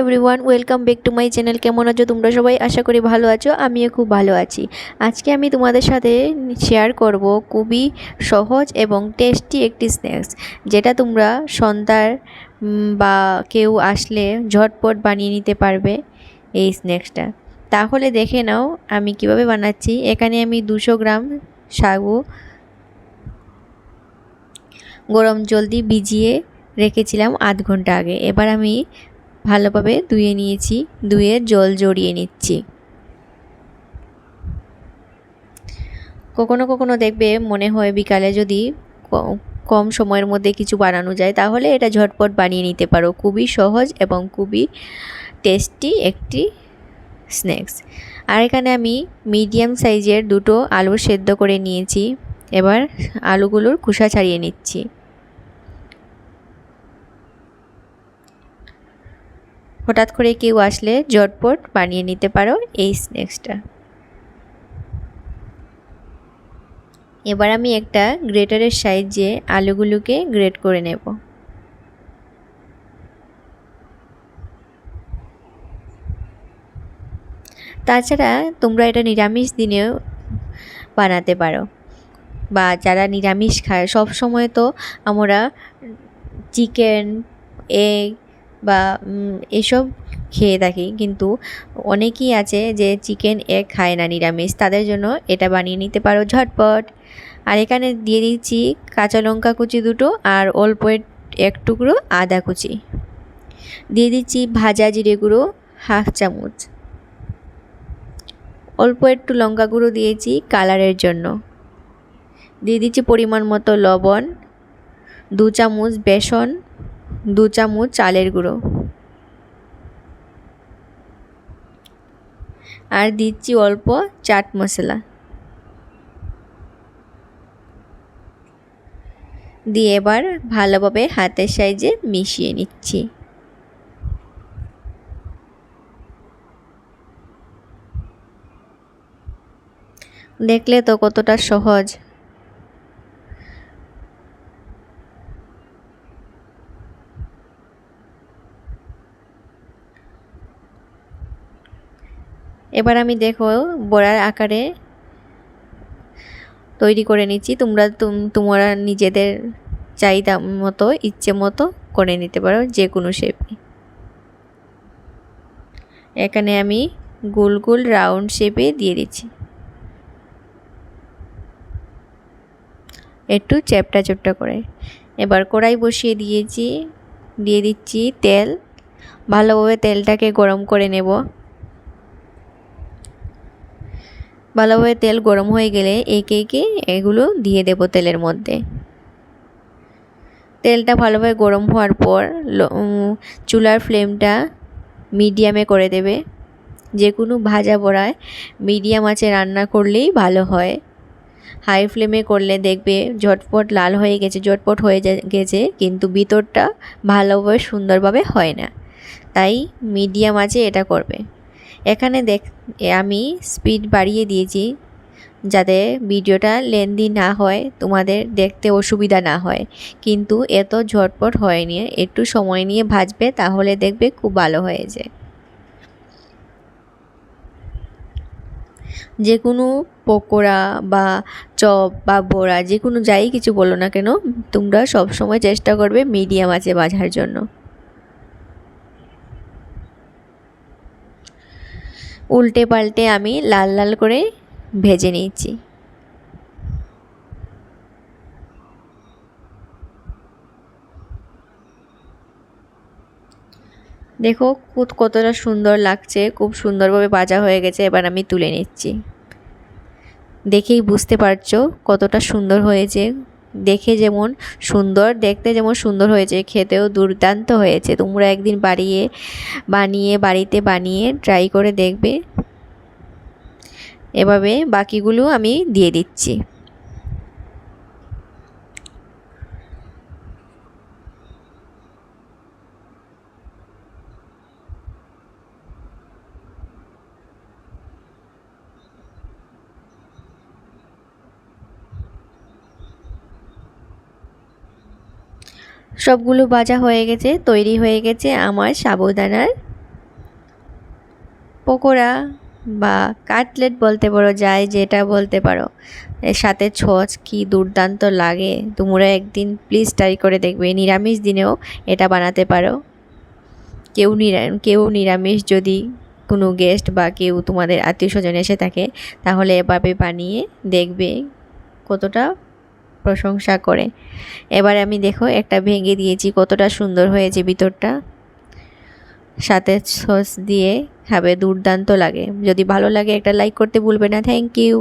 Everyone welcome back to my channel কেমন আছো তোমরা সবাই? আশা করি ভালো আছো, আমিও খুব ভালো আছি। আজকে আমি তোমাদের সাথে শেয়ার করব খুবই সহজ এবং টেস্টি একটি স্ন্যাক্স যেটা তোমরা সন্ধ্যার বা কেউ আসলে ঝটপট বানিয়ে নিতে পারবে এই স্ন্যাক্সটা তাহলে দেখে নাও আমি কীভাবে বানাচ্ছি। এখানে আমি দুশো গ্রাম সাগু, গরম জল দিয়ে ভিজিয়ে রেখেছিলাম আধ ঘণ্টা আগে। এবার আমি ভালোভাবে ধুয়ে নিয়েছি, ধুয়ে জল জড়িয়ে নিচ্ছি। কখনো কখনো দেখবে মনে হয় বিকালে যদি কম সময়ের মধ্যে কিছু বানানো যায়, তাহলে এটা ঝটপট বানিয়ে নিতে পারো। খুবই সহজ এবং খুবই টেস্টি একটি স্ন্যাক্স আর এখানে আমি মিডিয়াম সাইজের দুটো আলু সেদ্ধ করে নিয়েছি। এবার আলুগুলোর খোসা ছাড়িয়ে নিচ্ছি। হঠাৎ করে কেউ আসলে জটপট বানিয়ে নিতে পারো এই স্ন্যাক্সটা এবার আমি একটা গ্রেটারের সাহায্যে আলুগুলোকে গ্রেট করে নেব। তাছাড়া তোমরা এটা নিরামিষ দিনেও বানাতে পারো বা যারা নিরামিষ খায় সব সময় তো আমরা চিকেন এগ বা এসব খেয়ে থাকি। কিন্তু অনেকেই আছে যে চিকেন এগ খায় না, নিরামিষ। তাদের জন্য এটা বানিয়ে নিতে পারো ঝটপট। আর এখানে দিয়ে দিচ্ছি কাঁচা লঙ্কা কুচি দুটো আর অল্প এক- টুকরো আদা কুচি। দিয়ে দিচ্ছি ভাজা জিরে গুঁড়ো হাফ চামচ। অল্প একটু লঙ্কা গুঁড়ো দিয়েছি কালারের জন্য। দিয়ে দিচ্ছি পরিমাণ মতো লবণ, দু চামচ বেসন দু চামচ চালের গুঁড়ো। আর দিচ্ছি অল্প চাট মশলা। দিয়ে এবার ভালোভাবে হাতের সাইজে মিশিয়ে নিচ্ছি। দেখলে তো কতটা সহজ। এবার আমি দেখো বড়ার আকারে তৈরি করে নিচ্ছি। তোমরা তুম- তোমরা নিজেদের চাহিদা মতো, ইচ্ছে মতো করে নিতে পারো যে কোনো শেপে এখানে আমি গোল গোল রাউন্ড শেপে দিয়ে দিচ্ছি। একটু চ্যাপটা চ্যাপটা করে। এবার কড়াই বসিয়ে দিয়েছি, দিয়ে দিচ্ছি তেল। ভালোভাবে তেলটাকে গরম করে নেব। ভালোভাবে তেল গরম হয়ে গেলে একে একে এগুলো দিয়ে দেব তেলের মধ্যে। তেলটা ভালোভাবে গরম হওয়ার পর চুলার ফ্লেমটা মিডিয়ামে করে দেবে। যে কোনো ভাজা বড়ায় মিডিয়াম আঁচে রান্না করলেই ভালো হয়। হাই ফ্লেমে করলে দেখবে ঝটপট লাল হয়ে গেছে, ঝটপট হয়ে গেছে, কিন্তু ভিতরটা ভালোভাবে সুন্দরভাবে হয় না। তাই মিডিয়াম আছে এটা করবে। এখানে দেখ আমি স্পিড বাড়িয়ে দিয়েছি যাতে ভিডিওটা লেন্দি না হয়, তোমাদের দেখতে অসুবিধা না হয়। কিন্তু এত ঝটপট হয়নি, একটু সময় নিয়ে ভাজবে তাহলে দেখবে খুব ভালো হয়েছে। যে কোনো পকোড়া বা চপ বা বড়া যে কোনো যাই কিছু বলো না কেন, তোমরা সব সময় চেষ্টা করবে মিডিয়াম আছে বাজার জন্য। উল্টে পাল্টে আমি লাল লাল করে ভেজে নিয়েছি। দেখো কত- কতটা সুন্দর লাগছে, খুব সুন্দরভাবে ভাজা হয়ে গেছে, এবার আমি তুলে নিচ্ছি। দেখেই বুঝতে পারছ কতটা সুন্দর হয়েছে দেখে যেমন সুন্দর, দেখতে যেমন সুন্দর হয়েছে, খেতেও দুর্দান্ত হয়েছে। তোমরা একদিন বাড়িয়ে, বানিয়ে, বাড়িতে বানিয়ে ট্রাই করে দেখবে। এভাবে বাকিগুলো আমি দিয়ে দিচ্ছি। সবগুলো ভাজা হয়ে গেছে, তৈরি হয়ে গেছে আমার সাবুদানার পকোড়া বা কাটলেট বলতে পারো যায় যেটা বলতে পারো। এর সাথে ছচ কি দুর্দান্ত লাগে, তোমরা একদিন প্লিজ ট্রাই করে দেখবে, নিরামিষ দিনেও এটা বানাতে পারো। কেউ নিরা, কেউ নিরামিষ যদি কোনো গেস্ট বা কেউ তোমাদের আত্মীয় স্বজন এসে থাকে, তাহলে এভাবে বানিয়ে দেখবে কতটা প্রশংসা করে। এবার আমি দেখো, একটা ভেঙে দিয়েছি, কতটা সুন্দর হয়েছে ভিতরটা। সাথে সস দিয়ে খাবে, দুর্দান্ত লাগে। যদি ভালো লাগে একটা লাইক করতে ভুলবে না থ্যাংক ইউ